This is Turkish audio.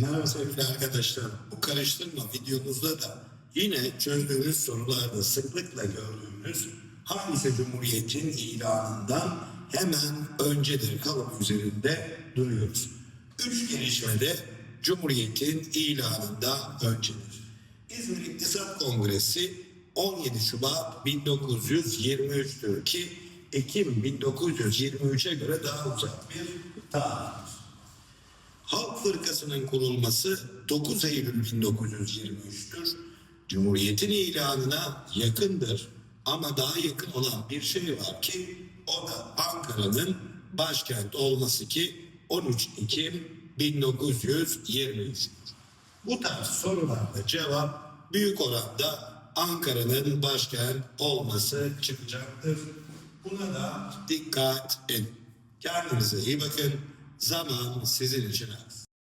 Merhaba sevgili arkadaşlar. Bu karıştırma videomuzda da yine çözdüğümüz sorularda sıklıkla gördüğümüz hangisi Cumhuriyet'in ilanından hemen öncedir kalıbı üzerinde duruyoruz. Üç gelişmede Cumhuriyet'in ilanından öncedir. İzmir İktisat Kongresi 17 Şubat 1923'tür ki Ekim 1923'e göre daha uzak bir tarihtir. Halk Fırkası'nın kurulması 9 Eylül 1923'tür. Cumhuriyetin ilanına yakındır ama daha yakın olan bir şey var ki o da Ankara'nın başkent olması ki 13 Ekim 1923. Bu tarz sorularda cevap büyük oranda Ankara'nın başkent olması çıkacaktır. Buna da dikkat edin. Kendinize iyi bakın. Zaman sizin için az.